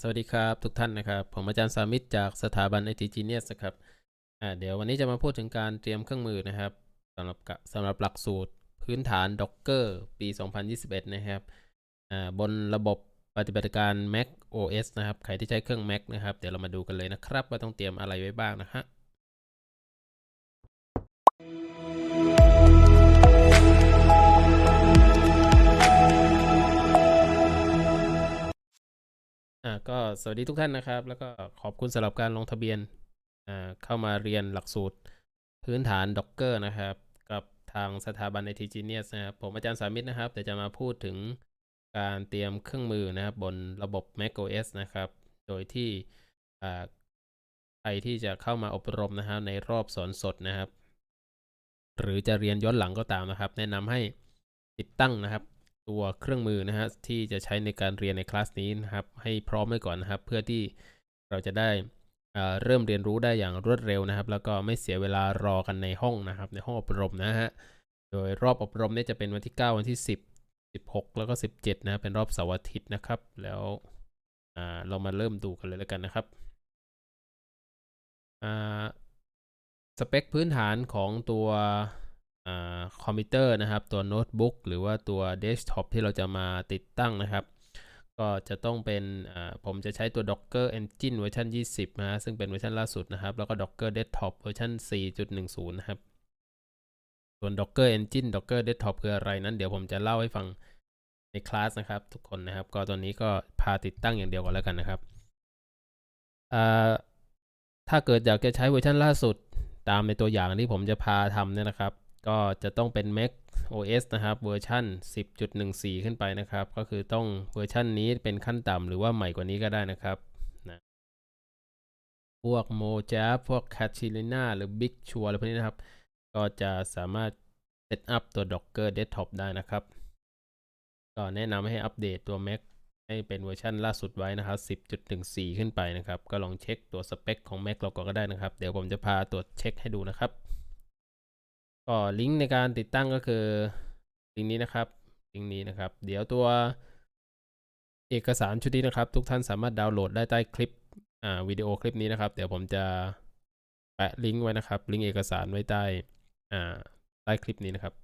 สวัสดีครับทุกท่านนะครับ ผมอาจารย์สามิตจากสถาบันไอทีจีเนียสครับเดี๋ยววันนี้จะมาพูดถึงการเตรียมเครื่องมือนะครับสำหรับสำหรับหลักสูตรพื้นฐาน Docker ปี 2021 นะครับอ่าบนระบบปฏิบัติการ Mac OS นะครับ ใครที่ใช้เครื่อง Mac นะครับ เดี๋ยวเรามาดูกันเลยนะครับ ว่าต้องเตรียมอะไรไว้บ้างนะฮะ อ่าก็สวัสดีทุกท่านนะครับ แล้วก็ขอบคุณสำหรับการลงทะเบียนอ่าเข้ามาเรียนหลักสูตรพื้นฐาน Docker นะครับ กับทางสถาบัน IT Genius นะครับ ผมอาจารย์สามิตรนะครับเดี๋ยวจะมาพูดถึงการเตรียมเครื่องมือนะครับ บนระบบ macOS นะครับ โดยที่อ่าใครที่จะเข้ามาอบรมนะครับในรอบสอนสดนะครับ หรือจะเรียนย้อนหลังก็ตามนะครับ แนะนำให้ติดตั้งนะครับ ตัวเครื่องมือนะฮะที่จะใช้ในการเรียนในคลาสนี้นะครับ ให้พร้อมไว้ก่อนนะครับ เพื่อที่เราจะได้เริ่มเรียนรู้ได้อย่างรวดเร็วนะครับ แล้วก็ไม่เสียเวลารอกันในห้องนะครับ ในห้องอบรมนะฮะโดยรอบอบรมเนี่ยจะเป็นวันที่ 9 วันที่ 10 16 แล้วก็ 17 นะเป็นรอบเสาร์อาทิตย์นะครับ แล้วเรามาเริ่มดูกันเลยแล้วกันนะครับสเปคพื้นฐานของตัว คอมพิวเตอร์นะครับ ตัวโน้ตบุ๊กหรือว่าตัวเดสก์ท็อปที่เราจะมาติดตั้งนะครับก็จะต้องเป็นผมจะใช้ตัว Docker Engine เวอร์ชัน20 นะฮะซึ่งเป็นเวอร์ชันล่าสุดนะครับ แล้วก็ Docker Desktop เวอร์ชัน4.10 นะครับ ส่วน Docker Engine Docker Desktop คืออะไรนั้น เดี๋ยวผมจะเล่าให้ฟังในคลาสนะครับ ทุกคนนะครับ ก็ตอนนี้ก็พาติดตั้งอย่างเดียวก่อนแล้วกันนะครับ ถ้าเกิดอยากจะใช้เวอร์ชันล่าสุดตามในตัวอย่างที่ผมจะพาทำเนี่ยนะครับ ก็จะต้องเป็น Mac OS นะครับเวอร์ชัน10.14 ขึ้นไปนะครับ ก็คือต้องเวอร์ชันนี้เป็นขั้นต่ำหรือว่าใหม่กว่านี้ก็ได้นะครับนะพวก Mojave พวก Catalina หรือ Big Sur อะไรพวกนี้นะครับ ก็จะสามารถเซตอัพตัว Docker Desktop ได้นะครับ ก็แนะนำให้อัปเดตตัว Mac ให้เป็นเวอร์ชันล่าสุดไว้นะครับ 10.14 ขึ้นไปนะครับ ก็ลองเช็คตัวสเปคของ Mac เราก็ได้นะครับ เดี๋ยวผมจะพาตรวจเช็คให้ดูนะครับ ก็ลิงก์ในการติดตั้งก็คือลิงก์นี้นะครับลิงก์นี้นะครับ เดี๋ยวตัวเอกสารชุดนี้นะครับ ทุกท่านสามารถดาวน์โหลดได้ใต้คลิปอ่าวิดีโอคลิปนี้นะครับ เดี๋ยวผมจะแปะลิงก์ไว้นะครับ ลิงก์เอกสารไว้ใต้อ่าใต้คลิปนี้นะครับ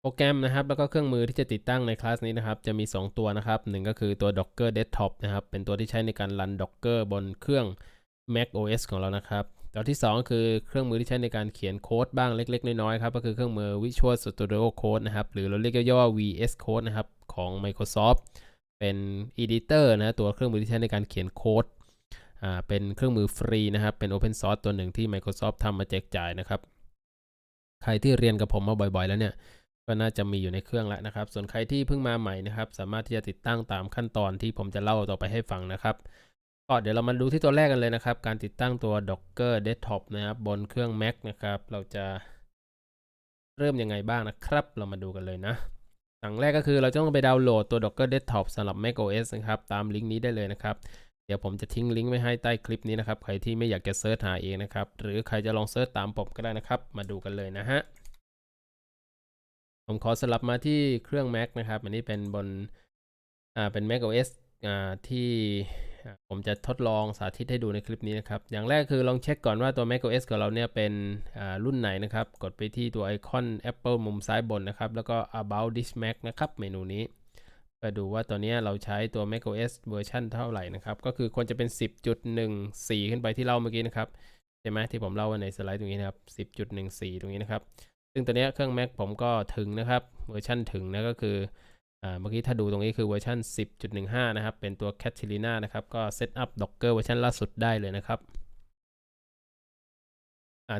โปรแกรมนะครับ แล้วก็เครื่องมือที่จะติดตั้งในคลาสนี้นะครับ จะมี 2 ตัวนะครับหนึ่งก็คือตัว Docker Desktop นะครับ เป็นตัวที่ใช้ในการรัน Docker บนเครื่อง Mac OS ของเรานะครับ ตัวที่ 2 ก็คือเครื่องมือที่ใช้ในการเขียนโค้ดบ้างเล็ก ๆ น้อยๆครับก็คือเครื่องมือ Visual Studio Code นะครับ หรือเราเรียกย่อๆว่า VS Code นะครับ ของ Microsoft เป็น Editor นะตัวเครื่องมือที่ใช้ในการเขียนโค้ดอ่าเป็นเครื่องมือฟรีนะครับ เป็น Open Source ตัวหนึ่งที่ Microsoft ทำมาแจกจ่ายนะครับใครที่เรียนกับผมมาบ่อย ๆ แล้วเนี่ยก็น่าจะมีอยู่ในเครื่องแล้วนะครับ ส่วนใครที่เพิ่งมาใหม่นะครับ สามารถที่จะติดตั้งตามขั้นตอนที่ผมจะเล่าต่อไปให้ฟังนะครับ ก็เดี๋ยวเรามาดูที่ตัวแรกกันเลยนะครับ การติดตั้งตัว Docker Desktop นะครับ บนเครื่อง Mac นะครับ เราจะเริ่มยังไงบ้างนะครับ เรามาดูกันเลยนะอย่งแรกก็คือเราต้องไปดาวน์โหลดตัว Docker Desktop สำหรับ Mac OS นะครับ ตามลิงก์นี้ได้เลยนะครับ เดี๋ยวผมจะทิ้งลิงก์ไว้ให้ใต้คลิปนี้นะครับ ใครที่ไม่อยากจะเซิร์ชหาเองนะครับ หรือใครจะลองเซิร์ชตามผมก็ได้นะครับ มาดูกันเลยนะฮะ ผมขอสลับมาที่เครื่อง Mac นะครับ อันนี้เป็นบน อ่า เป็น Mac OS อ่า ที่ ผมจะทดลองสาธิตให้ดูในคลิปนี้นะครับ อย่างแรกคือลองเช็คก่อนว่าตัว Mac OS ของเราเนี่ยเป็นรุ่นไหนนะครับ กดไปที่ตัวไอคอน Apple มุมซ้ายบนนะครับ แล้วก็ About this Mac นะครับเมนูนี้ไปดูว่าตัวนี้เราใช้ตัว Mac OS เวอร์ชันเท่าไหร่นะครับ ก็คือควรจะเป็น 10.14 ขึ้นไปที่เล่าเมื่อกี้นะครับ ใช่ไหมที่ผมเล่าไว้ในสไลด์ตรงนี้นะครับ 10.14 ตรงนี้นะครับ ซึ่งตัวนี้เครื่อง Mac ผมก็ถึงนะครับ เวอร์ชันถึงนะก็คือ เมื่อกี้ถ้าดูตรงนี้คือเวอร์ชัน10.15 นะครับ เป็นตัว Catalina นะครับ ก็เซตอัพ Docker เวอร์ชันล่าสุดได้เลยนะครับ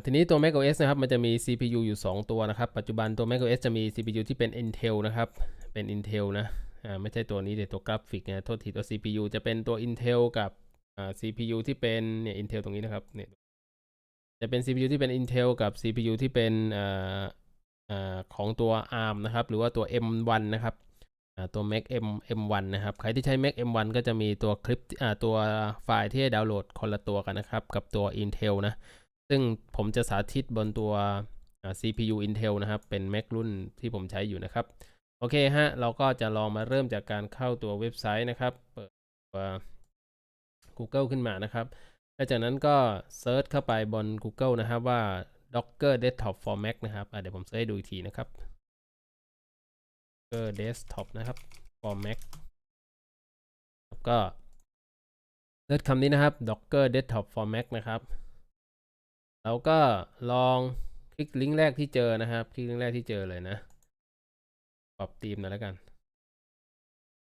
ทีนี้ตัว macOS นะครับ มันจะมี CPU อยู่ 2 ตัวนะครับ ปัจจุบันตัว macOS จะมี CPU ที่เป็น Intel นะครับ เป็น Intel นะไม่ใช่ตัวนี้แต่ตัวกราฟิกนะโทษทีตัว CPU จะเป็นตัว Intel กับ CPU ที่เป็นเนี่ย Intel ตรงนี้นะครับเนี่ยจะเป็น CPU ที่เป็น Intel กับ CPU ที่เป็นออของตัว ARM นะครับ หรือว่าตัว M1 นะครับ ตัว Mac M M1 นะครับ ใครที่ใช้ Mac M1 ก็จะมีตัวคลิปตัวไฟล์ที่ให้ดาวน์โหลดคนละตัวกันนะครับ กับตัว Intel นะ ซึ่งผมจะสาธิตบนตัว CPU Intel นะครับ เป็น Mac รุ่นที่ผมใช้อยู่นะครับ โอเคฮะ เราก็จะลองมาเริ่มจากการเข้าตัวเว็บไซต์นะครับ เปิดตัว Google ขึ้นมานะครับ แล้วจากนั้นก็เซิร์ชเข้าไปบน Google นะครับว่า Docker Desktop for Mac นะครับเดี๋ยวผมเซิร์ชดูอีกทีนะครับ Docker Desktop นะครับ for Mac แล้วก็เซิร์ชคำนี้นะครับ Docker Desktop for Mac นะครับแล้วก็ลองคลิกลิงก์แรกที่เจอนะครับ คลิกลิงก์แรกที่เจอเลยนะ ปรับธีมหน่อยแล้วกัน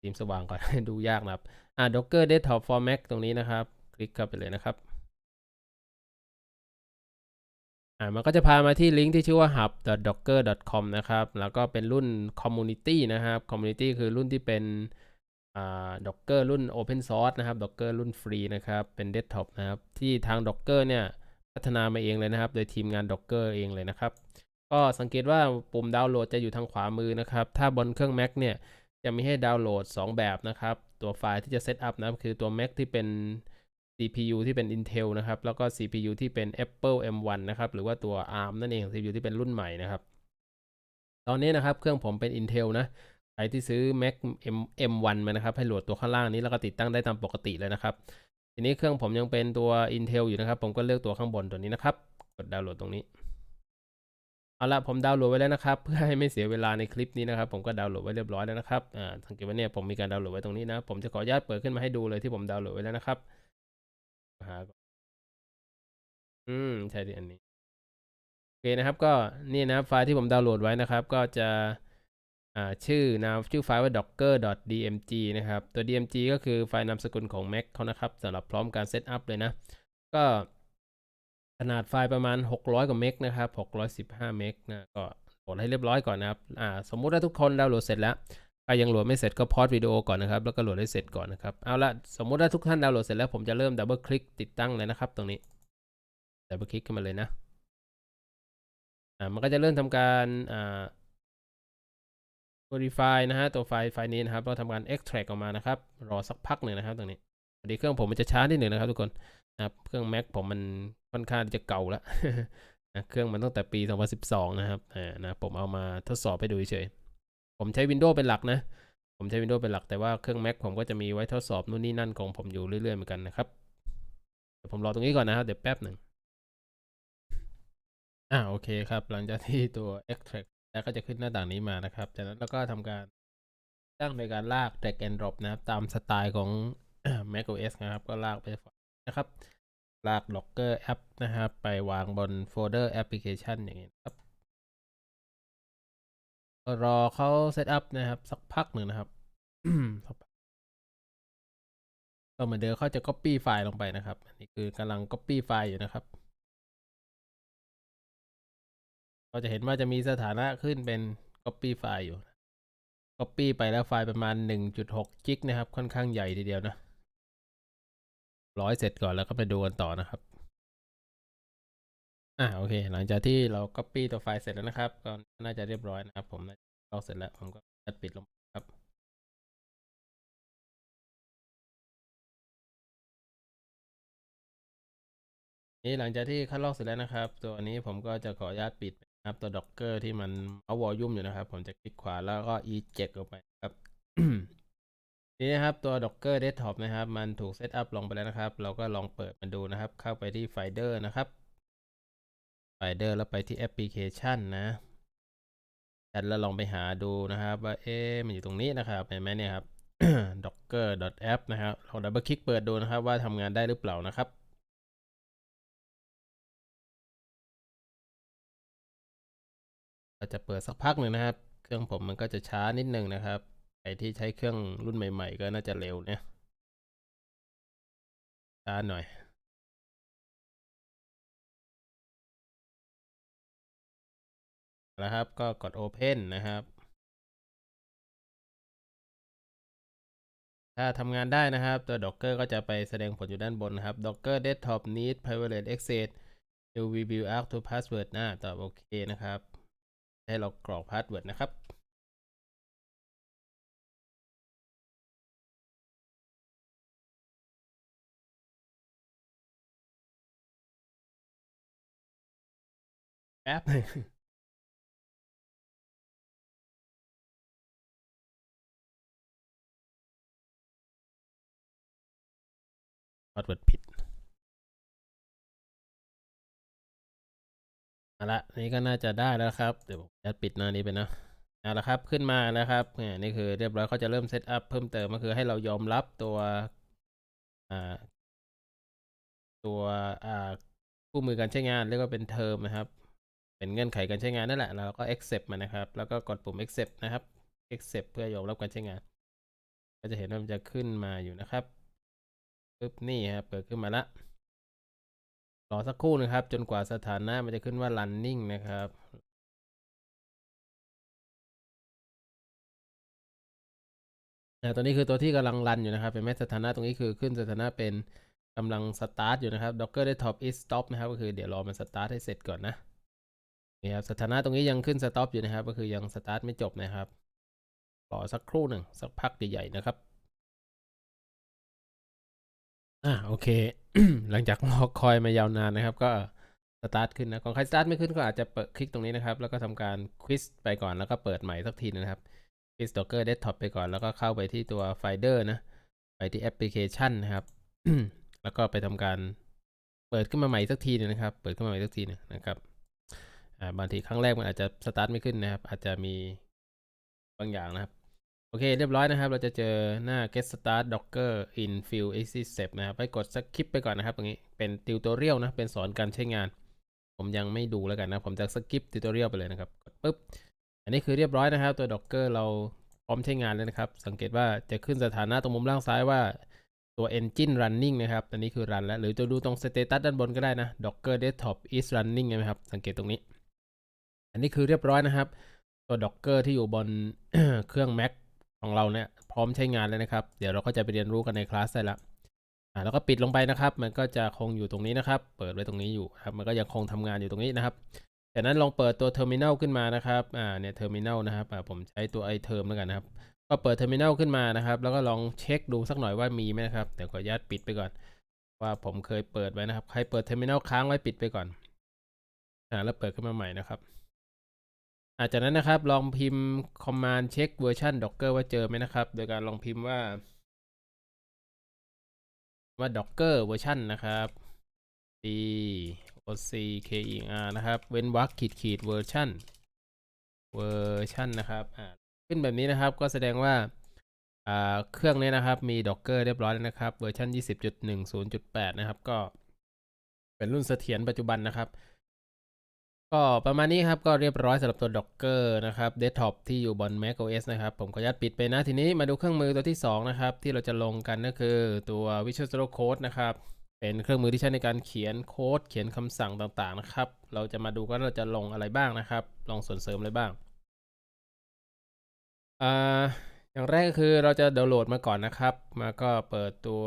ธีมสว่างก่อน ดูยากนะครับอ่า Docker Desktop for Mac ตรงนี้นะครับ คลิกเข้าไปเลยนะครับ อ่ามันก็จะพามาที่ลิงก์ที่ชื่อว่า hub.docker.com นะครับ แล้วก็เป็นรุ่น community นะครับ community คือรุ่นที่เป็นอ่า Docker รุ่น Open Source นะครับ Docker รุ่นฟรีนะครับ เป็น Desktop นะครับ ที่ทาง Docker เนี่ย พัฒนามาเองเลยนะครับ โดยทีมงาน Docker เองเลยนะครับ ก็สังเกตว่าปุ่มดาวน์โหลดจะอยู่ทางขวามือนะครับ ถ้าบนเครื่อง Mac เนี่ย จะมีให้ดาวน์โหลด 2 แบบนะครับ ตัวไฟล์ที่จะเซตอัพนะคือตัว Mac ที่เป็น CPU ที่เป็น Intel นะครับ แล้วก็ CPU ที่เป็น Apple M1 นะครับ หรือว่าตัว ARM นั่นเอง CPU ที่เป็นรุ่นใหม่นะครับ ตอนนี้นะครับ เครื่องผมเป็น Intel นะ ใครที่ซื้อ Mac M M1 มานะครับ ให้โหลดตัวข้างล่างนี้แล้วก็ติดตั้งได้ตามปกติเลยนะครับ ทีนี้เครื่องผมยังเป็นตัว Intel อยู่นะครับ ผมก็เลือกตัวข้างบนตัวนี้นะครับ กดดาวน์โหลดตรงนี้ เอาละผมดาวน์โหลดไว้แล้วนะครับ เพื่อให้ไม่เสียเวลาในคลิปนี้นะครับ ผมก็ดาวน์โหลดไว้เรียบร้อยแล้วนะครับ อ่า สังเกตว่าเนี่ยผมมีการดาวน์โหลดไว้ตรงนี้นะ ผมจะขออนุญาตเปิดขึ้นมาให้ดูเลยที่ผมดาวน์โหลดไว้แล้วนะครับ หาก่อนอืมใช่ดิอันนี้ โอเคนะครับ ก็นี่นะครับไฟล์ที่ผมดาวน์โหลดไว้นะครับ ก็จะอ่าชื่อนะชื่อไฟล์ว่า docker.dmg นะครับ ตัว dmg ก็คือไฟล์นามสกุลของ Mac เขานะครับสำหรับพร้อมการเซตอัพเลยนะ ก็ขนาดไฟล์ประมาณ 600 กว่าเมกนะครับ615 เมกนะก็โหลดให้เรียบร้อยก่อนนะครับอ่าสมมุติว่าทุกคนดาวน์โหลดเสร็จแล้ว ใครยังโหลดไม่เสร็จก็พอสวิดีโอก่อนนะครับ แล้วก็โหลดให้เสร็จก่อนนะครับ เอาละสมมุติว่าทุกท่านดาวน์โหลดเสร็จแล้วผมจะเริ่มดับเบิลคลิกติดตั้งเลยนะครับ ตรงนี้ดับเบิลคลิกขึ้นมาเลยนะอ่ามันก็จะเริ่มทำการอ่า modify นะฮะตัวไฟล์ไฟล์นี้นะครับ เราทำการ extract ออกมานะครับ รอสักพักหนึ่งนะครับ ตรงนี้พอดีเครื่องผมมันจะช้านิดหนึ่งนะครับทุกคนนะครับเครื่อง Mac ผมมันค่อนข้างจะเก่าแล้วนะเครื่องมันตั้งแต่ปี 2012 นะครับอ่านะผมเอามาทดสอบให้ดูเฉย ผมใช้ Windows เป็นหลักนะ ผมใช้ Windows เป็นหลักแต่ว่าเครื่อง Mac ผมก็จะมีไว้ทดสอบนู่นนี่นั่นของผมอยู่เรื่อยๆเหมือนกันนะครับเดี๋ยวผมรอตรงนี้ก่อนนะครับ เดี๋ยวแป๊บหนึ่งอ่าโอเคครับ หลังจากที่ตัว extract แล้วก็จะขึ้นหน้าต่างนี้มานะครับ จากนั้นเราก็ทำการตั้งโดยการลาก drag and drop นะครับ ตามสไตล์ของ Mac OS นะครับ ก็ลากไปนะครับ ลาก Docker App นะครับ ไปวางบนโฟลเดอร์แอปพลิเคชันอย่างนี้ครับ รอเขาเซตอัพนะครับ สักพักหนึ่งนะครับสักพักก็เหมือนเดิมเขาจะ Copy ไฟล์ลงไปนะครับอันนี้คือกำลัง Copy ไฟล์อยู่นะครับ ก็จะเห็นว่าจะมีสถานะขึ้นเป็น Copy ไฟล์อยู่ Copy ไปแล้วไฟล์ประมาณ 1.6 จิกนะครับ ค่อนข้างใหญ่ทีเดียวนะ ร้อยเสร็จก่อนแล้วก็ไปดูกันต่อนะครับ อ่าโอเค หลังจากที่เรา Copy ตัวไฟล์เสร็จแล้วนะครับก็น่าจะเรียบร้อยนะครับ ผมลอกเสร็จแล้วผมก็จะปิดลงครับนี่หลังจากที่คัดลอกเสร็จแล้วนะครับ ตัวนี้ผมก็จะขออนุญาตปิดนะครับ ตัว Docker ที่มันเอาวอลลุ่มอยู่นะครับ ผมจะคลิกขวาแล้วก็ eject ออกไปครับนี่นะครับตัว Docker Desktop นะครับ มันถูกเซตอัพลงไปแล้วนะครับ เราก็ลองเปิดมันดูนะครับ เข้าไปที่ Finder นะครับ Finder แล้วไปที่ Application นะแล้วลองไปหาดูนะครับ ว่าเอ๊มันอยู่ตรงนี้นะครับเห็นไหมเนี่ยครับ docker.app นะครับลองดับเบิลคลิกเปิดดูนะครับ ว่าทำงานได้หรือเปล่านะครับก็จะเปิดสักพักหนึ่งนะครับ เครื่องผมมันก็จะช้านิดนึงนะครับใครที่ใช้เครื่องรุ่นใหม่ ๆ ก็น่าจะเร็วเนี่ยช้าหน่อย นะครับ ก็กด Open นะครับ ถ้าทำงานได้นะครับ ตัว Docker ก็จะไปแสดงผลอยู่ด้านบนนะครับ Docker Desktop Need Private Access You will be asked to password นะตอบโอเคนะครับ ให้เรากรอกพาสเวิร์ดนะครับแป๊บนึง พาสเวิร์ดผิดเอาละนี่ก็น่าจะได้แล้วครับ เดี๋ยวผมจะปิดหน้านี้ไปนะเอาละครับขึ้นมาแล้วครับเนี่ยนี่คือเรียบร้อยเขาจะเริ่มเซตอัพเพิ่มเติมก็คือให้เรายอมรับตัวตัวคู่มือการใช้งานเรียกว่าเป็นเทอมนะครับ เป็นเงื่อนไขการใช้งานนั่นแหละเราก็ accept มันนะครับ แล้วก็กดปุ่ม accept นะครับ accept เพื่อยอมรับการใช้งาน ก็จะเห็นว่ามันจะขึ้นมาอยู่นะครับ ปึ๊บนี่ครับเปิดขึ้นมาละรอสักครู่นะครับ จนกว่าสถานะมันจะขึ้นว่า running นะครับอ่ตัวนี้คือตัวที่กำลังรันอยู่นะครับเป็นแม้สถานะตรงนี้คือขึ้นสถานะเป็นกำลังสตาร์ทอยู่นะครับ docker desktop is stop นะครับก็คือเดี๋ยวรอมันสตาร์ทให้เสร็จก่อนนะนี่ครับสถานะตรงนี้ยังขึ้น stop อยู่นะครับ ก็คือยังสตาร์ทไม่จบนะครับรอสักครู่หนึ่งสักพักใหญ่ๆนะครับ อ่าโอเค หลังจากรอคอยมายาวนานนะครับ ก็สตาร์ทขึ้นนะของใครสตาร์ทไม่ขึ้นก็อาจจะเปิดคลิกตรงนี้นะครับ แล้วก็ทำการควิสไปก่อนแล้วก็เปิดใหม่สักทีนะครับควิส docker desktop ไปก่อนแล้วก็เข้าไปที่ตัวไฟเดอร์นะ ไปที่แอปพลิเคชันนะครับ แล้วก็ไปทำการเปิดขึ้นมาใหม่สักทีนึงนะครับ เปิดขึ้นมาใหม่สักทีนึงนะครับอ่าบางทีครั้งแรกมันอาจจะสตาร์ทไม่ขึ้นนะครับ อาจจะมีบางอย่างนะครับ โอเค เรียบร้อยนะครับ เราจะเจอหน้า get start docker in field easy step นะครับ ไปกดสคิปไปก่อนนะครับ ตรงนี้ เป็นติวตอเรียลนะ เป็นสอนการใช้งาน ผมยังไม่ดูแล้วกันนะ ผมจะสกิปติวตอเรียลไปเลยนะครับ กดปุ๊บ อันนี้คือเรียบร้อยนะครับ ตัว docker เราพร้อมใช้งานแล้วนะครับ สังเกตว่าจะขึ้นสถานะตรงมุมล่างซ้ายว่าตัว engine running นะครับ อันนี้คือ run แล้ว หรือจะดูตรง status ด้านบนก็ได้นะ docker desktop is running นะครับ สังเกตตรงนี้ อันนี้คือเรียบร้อยนะครับ ตัว docker ที่อยู่บนเครื่อง mac ของเราเนี่ยพร้อมใช้งานแล้วนะครับ เดี๋ยวเราก็จะไปเรียนรู้กันในคลาสได้ละอ่าแล้วก็ปิดลงไปนะครับ มันก็จะคงอยู่ตรงนี้นะครับ เปิดไว้ตรงนี้อยู่ครับมันก็ยังคงทำงานอยู่ตรงนี้นะครับจากนั้นลองเปิดตัวเทอร์มินัลขึ้นมานะครับอ่าเนี่ยเทอร์มินัลนะครับอ่าผมใช้ตัวไอเทอร์มแล้วกันนะครับ ก็เปิดเทอร์มินัลขึ้นมานะครับ แล้วก็ลองเช็คดูสักหน่อยว่ามีไหมนะครับเดี๋ยวขออนุญาตปิดไปก่อน ว่าผมเคยเปิดไว้นะครับ ใครเปิดเทอร์มินัลค้างไว้ปิดไปก่อนอ่าแล้วเปิดขึ้นมาใหม่นะครับ จากนั้นนะครับลองพิมพ์ command เช็คเวอร์ชัน docker ว่าเจอไหมนะครับ โดยการลองพิมพ์ว่า ว่า docker เวอร์ชันนะครับ d o c k e r นะครับ เว้นวรรคขีดขีดเวอร์ชันเวอร์ชันนะครับขึ้นแบบนี้นะครับก็แสดงว่าอ่าเครื่องนี้นะครับมี docker เรียบร้อยแล้วนะครับ เวอร์ชัน20.10.8 นะครับ ก็เป็นรุ่นเสถียรปัจจุบันนะครับ ก็ประมาณนี้ครับ ก็เรียบร้อยสำหรับตัว Docker นะครับ Desktop ที่อยู่บน Mac OS นะครับ ผมขออนุญาตปิดไปนะ ทีนี้มาดูเครื่องมือตัวที่ 2 นะครับ ที่เราจะลงกันก็คือตัว Visual Studio Code นะครับ เป็นเครื่องมือที่ใช้ในการเขียนโค้ด เขียนคำสั่งต่างๆนะครับ เราจะมาดูกันว่าเราจะลงอะไรบ้างนะครับลองส่วนเสริมอะไรบ้างอ่าอย่างแรกก็คือเราจะดาวน์โหลดมาก่อนนะครับ มาก็เปิดตัว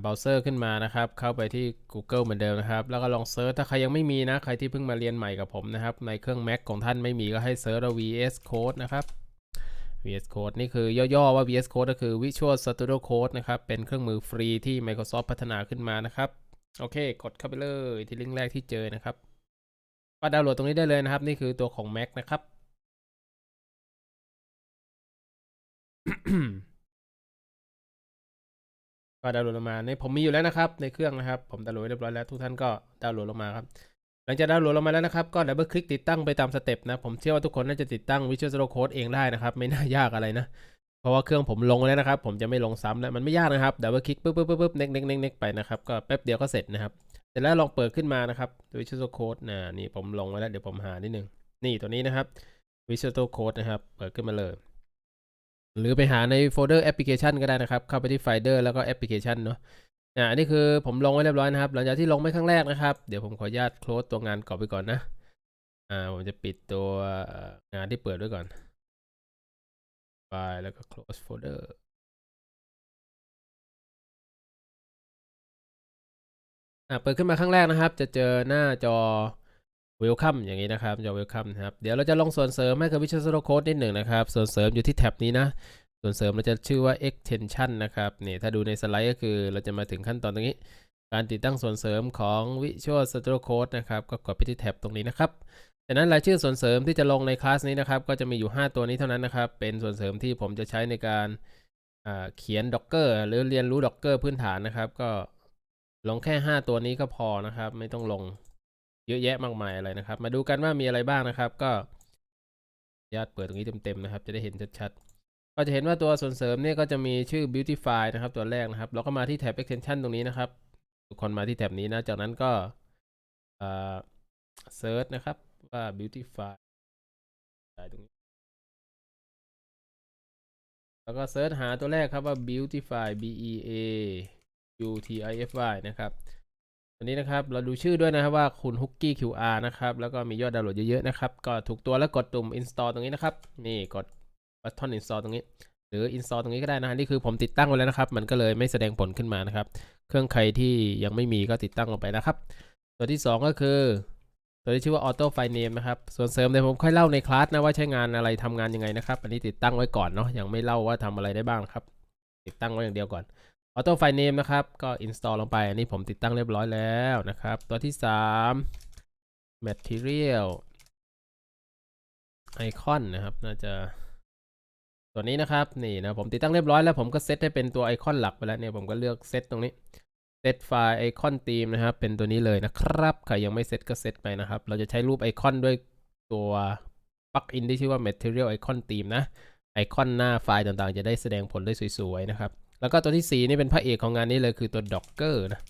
เบราว์เซอร์ขึ้นมานะครับ เข้าไปที่ Google เหมือนเดิมนะครับ แล้วก็ลองเซิร์ชถ้าใครยังไม่มีนะ ใครที่เพิ่งมาเรียนใหม่กับผมนะครับ ในเครื่อง Mac ของท่านไม่มีก็ให้เซิร์ชว่า VS Code นะครับ VS Code นี่คือย่อๆว่า VS Code ก็คือ Visual Studio Code นะครับ เป็นเครื่องมือฟรีที่ Microsoft พัฒนาขึ้นมานะครับ โอเค กดเข้าไปเลยที่ลิงก์แรกที่เจอนะครับ ก็ดาวน์โหลดตรงนี้ได้เลยนะครับ นี่คือตัวของ Mac นะครับ ก็ดาวน์โหลดลงมาในผมมีอยู่แล้วนะครับ ในเครื่องนะครับ ผมดาวน์โหลดเรียบร้อยแล้วทุกท่านก็ดาวน์โหลดลงมาครับหลังจากดาวน์โหลดลงมาแล้วนะครับ ก็ดับเบิลคลิกติดตั้งไปตามสเต็ปนะ ผมเชื่อว่าทุกคนน่าจะติดตั้ง Visual Studio Code เองได้นะครับ ไม่น่ายากอะไรนะ เพราะว่าเครื่องผมลงแล้วนะครับ ผมจะไม่ลงซ้ำแล้วมันไม่ยากนะครับดับเบิลคลิกปุ๊บปุ๊บปุ๊บปุ๊บเน็กเน็กเน็กเน็กไปนะครับ ก็แป๊บเดียวก็เสร็จนะครับ เสร็จแล้วลองเปิดขึ้นมานะครับ Visual Studio Code นะนี่ผมลงไว้แล้วเดี๋ยวผมหานิดนึงนี่ตัวนี้นะครับ Visual Studio Code นะครับ เปิดขึ้นมาเลย หรือไปหาในโฟลเดอร์แอปพลิเคชันก็ได้นะครับ เข้าไปที่ไฟเดอร์แล้วก็แอปพลิเคชันเนาะอ่าอันนี้คือผมลงไว้เรียบร้อยนะครับ หลังจากที่ลงไปครั้งแรกนะครับ เดี๋ยวผมขออนุญาต close ตัวงานก่อนไปก่อนนะ อ่า ผมจะปิดตัวงานที่เปิดไว้ก่อนไฟล์แล้วก็ close folder อ่าเปิดขึ้นมาครั้งแรกนะครับ จะเจอหน้าจอ welcome อย่างนี้นะครับจอ welcome นะครับ เดี๋ยวเราจะลงส่วนเสริมให้กับ Visual Studio Code นิดหนึ่งนะครับ ส่วนเสริมอยู่ที่แท็บนี้นะ ส่วนเสริมเราจะชื่อว่า extension นะครับนี่ถ้าดูในสไลด์ก็คือเราจะมาถึงขั้นตอนตรงนี้ การติดตั้งส่วนเสริมของ Visual Studio Code นะครับก็กดไปที่แท็บตรงนี้นะครับจากนั้นรายชื่อส่วนเสริมที่จะลงในคลาสนี้นะครับก็จะมีอยู่ 5 ตัวนี้เท่านั้นนะครับ เป็นส่วนเสริมที่ผมจะใช้ในการเขียน Docker หรือเรียนรู้ Docker พื้นฐานนะครับ ก็ลงแค่ 5 ตัวนี้ก็พอนะครับ ไม่ต้องลง ยอะแยะมากมายอะไรนะครับ มาดูกันว่ามีอะไรบ้างนะครับ ก็ญาตเปิดตรงนี้เต็มๆนะครับ จะได้เห็นชัดๆ ก็จะเห็นว่าตัวส่วนเสริมเนี่ยก็จะมีชื่อ beautify นะครับ ตัวแรกนะครับ แล้วก็มาที่แท็บ extension ตรงนี้นะครับ ทุกคนมาที่แท็บนี้นะ จากนั้นก็อ่า search นะครับว่า beautify ตรงนี้แล้วก็เซิร์ชหาตัวแรกครับว่า beautify b e a u t i f y นะครับ วนี้นะครับเราดูชื่อด้วยนะครับว่าคุณ hookie qr นะครับแล้วก็มียอดดาวน์โหลดเยอะๆนะครับก็ถูกตัวแล้วกดตุ่ม install ตรงนี้นะครับนี่กด button install ตรงนี้ หรือ install ตรงนี้ก็ได้นะนี่คือผมติดตั้งไว้แล้วนะครับ มันก็เลยไม่แสดงผลขึ้นมานะครับ เครื่องใครที่ยังไม่มีก็ติดตั้งลงไปนะครับ ตัวที่ 2 ก็คือ ตัวที่ชื่อว่า auto file name นะครับส่วนเสริมเดี๋ยวผมค่อยเล่าในคลาสนะว่าใช้งานอะไรทำงานยังไงนะครับ อันนี้ติดตั้งไว้ก่อนเนาะยังไม่เล่าว่าทำอะไรได้บ้างครับ ติดตั้งไว้อย่างเดียวก่อน auto file name นะครับก็ install ลงไปอันนี้ผมติดตั้งเรียบร้อยแล้วนะครับ ตัวที่ 3 material icon นะครับ น่าจะ ตัวนี้นะครับ นี่นะผมติดตั้งเรียบร้อยแล้วผมก็เซตให้เป็นตัวไอคอนหลักไปแล้วเนี่ยผมก็เลือกเซตตรงนี้เซตไฟล์ไอคอนธีมนะครับ เป็นตัวนี้เลยนะครับใครยังไม่เซตก็เซตไปนะครับ เราจะใช้รูปไอคอนด้วยตัวปลั๊กอินที่ชื่อว่า Material Icon Theme นะไอคอนหน้าไฟล์ต่างๆ จะได้แสดงผลได้สวยๆนะครับ แล้วก็ตัวที่ 4 นี่เป็นพระเอกของงานนี้เลยคือตัว Docker นะ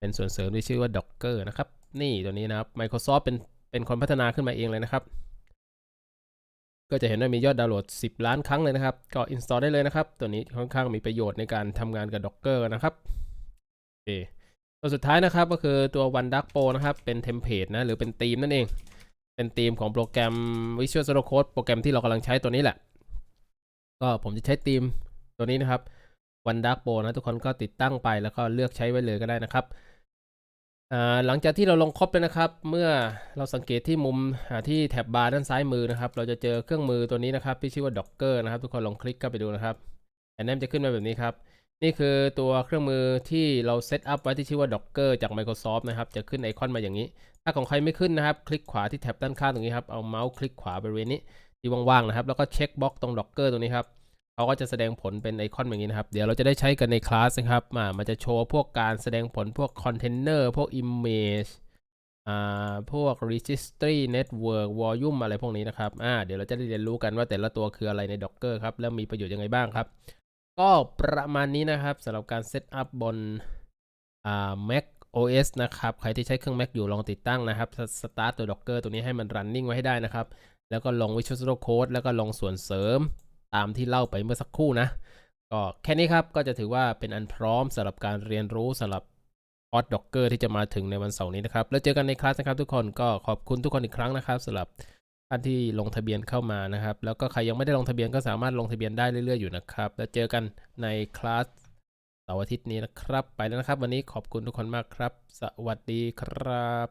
เป็นส่วนเสริมที่ชื่อว่า Docker นะครับ นี่ตัวนี้นะครับ Microsoft เป็นเป็นคนพัฒนาขึ้นมาเองเลยนะครับ ก็จะเห็นว่ามียอดดาวน์โหลด 10 ล้านครั้งเลยนะครับ ก็ install ได้เลยนะครับ ตัวนี้ค่อนข้างมีประโยชน์ในการทำงานกับ Docker นะครับโอเคตัวสุดท้ายนะครับก็คือตัว One Dark Pro นะครับ เป็นเทมเพลตนะหรือเป็นธีมนั่นเอง เป็นธีมของโปรแกรม Visual Studio Code โปรแกรมที่เรากำลังใช้ตัวนี้แหละ ก็ผมจะใช้ธีมตัวนี้นะครับ One Dark Pro นะทุกคนก็ติดตั้งไปแล้วก็เลือกใช้ไว้เลยก็ได้นะครับหลังจากที่เราลงครบแล้วนะครับ เมื่อเราสังเกตที่มุมที่แท็บบาร์ด้านซ้ายมือนะครับ เราจะเจอเครื่องมือตัวนี้นะครับที่ชื่อว่า Docker นะครับ ทุกคนลองคลิกเข้าไปดูนะครับแอันนั้นจะขึ้นมาแบบนี้ครับ นี่คือตัวเครื่องมือที่เราเซตอัพไว้ที่ชื่อว่า Docker จาก Microsoft นะครับ จะขึ้นไอคอนมาอย่างนี้ ถ้าของใครไม่ขึ้นนะครับ คลิกขวาที่แท็บด้านข้างตรงนี้ครับ เอาเมาส์คลิกขวาบริเวณนี้ที่ว่างๆนะครับ แล้วก็เช็คบล็อกตรง Docker ตรงนี้ครับ เขาก็จะแสดงผลเป็นไอคอนแบบนี้นะครับ เดี๋ยวเราจะได้ใช้กันในคลาสนะครับมามันจะโชว์พวกการแสดงผลพวกคอนเทนเนอร์พวก Image อ่าพวก registry network volume อะไรพวกนี้นะครับอ่าเดี๋ยวเราจะได้เรียนรู้กันว่าแต่ละตัวคืออะไรใน Docker ครับ แล้วมีประโยชน์ยังไงบ้างครับ ก็ประมาณนี้นะครับสำหรับการเซตอัพบนอ่า Mac OS นะครับ ใครที่ใช้เครื่อง Mac อยู่ลองติดตั้งนะครับ สตาร์ทตัว Docker ตัวนี้ให้มัน running ไว้ให้ได้นะครับ แล้วก็ลง Visual Studio Code แล้วก็ลงส่วนเสริม ตามที่เล่าไปเมื่อสักครู่นะ ก็แค่นี้ครับก็จะถือว่าเป็นอันพร้อมสำหรับการเรียนรู้สำหรับคอร์สด็อกเกอร์ที่จะมาถึงในวันเสาร์นี้นะครับ แล้วเจอกันในคลาสนะครับทุกคนก็ขอบคุณทุกคนอีกครั้งนะครับสำหรับท่านที่ลงทะเบียนเข้ามานะครับ แล้วก็ใครยังไม่ได้ลงทะเบียนก็สามารถลงทะเบียนได้เรื่อยๆอยู่นะครับ แล้วเจอกันในคลาสเสาร์อาทิตย์นี้นะครับ ไปแล้วนะครับ วันนี้ขอบคุณทุกคนมากครับ สวัสดีครับ